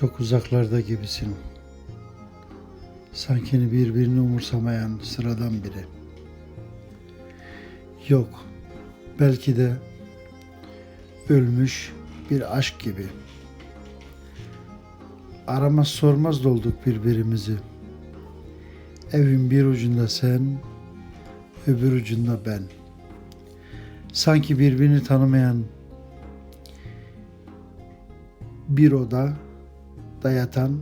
Çok uzaklarda gibisin. Sanki birbirini umursamayan sıradan biri. Yok, belki de ölmüş bir aşk gibi. Aramaz sormaz dolduk birbirimizi. Evin bir ucunda sen, öbür ucunda ben. Sanki birbirini tanımayan bir oda da yatan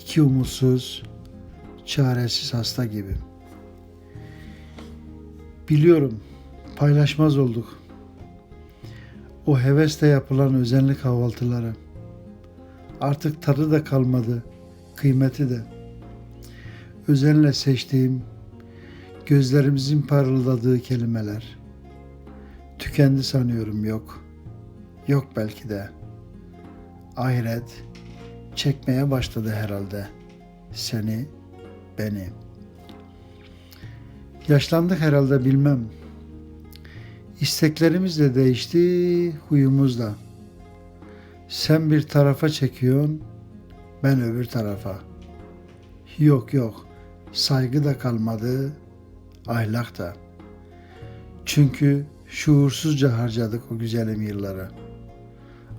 iki umutsuz, çaresiz hasta gibi. Biliyorum, paylaşmaz olduk. O hevesle yapılan özenli kahvaltıları. Artık tadı da kalmadı, kıymeti de. Özenle seçtiğim, gözlerimizin parıldadığı kelimeler. Tükendi sanıyorum yok. Yok belki de. Ahiret çekmeye başladı herhalde. Seni, beni. Yaşlandık herhalde bilmem. İsteklerimiz de değişti, huyumuz da. Sen bir tarafa çekiyorsun, ben öbür tarafa. Yok yok, saygı da kalmadı, ahlak da. Çünkü şuursuzca harcadık o güzelim yılları.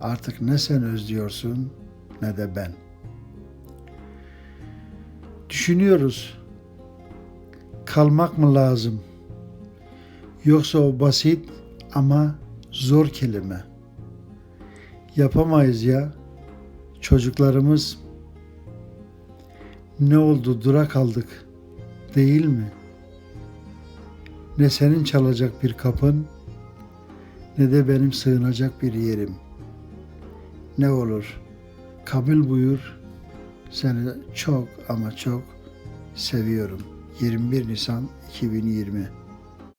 Artık ne sen özlüyorsun ne de ben. Düşünüyoruz. Kalmak mı lazım? Yoksa o basit ama zor kelime. Yapamayız ya. Çocuklarımız ne oldu dura kaldık değil mi? Ne senin çalacak bir kapın ne de benim sığınacak bir yerim. Ne olur kabul buyur. Seni çok ama çok seviyorum. 21 Nisan 2020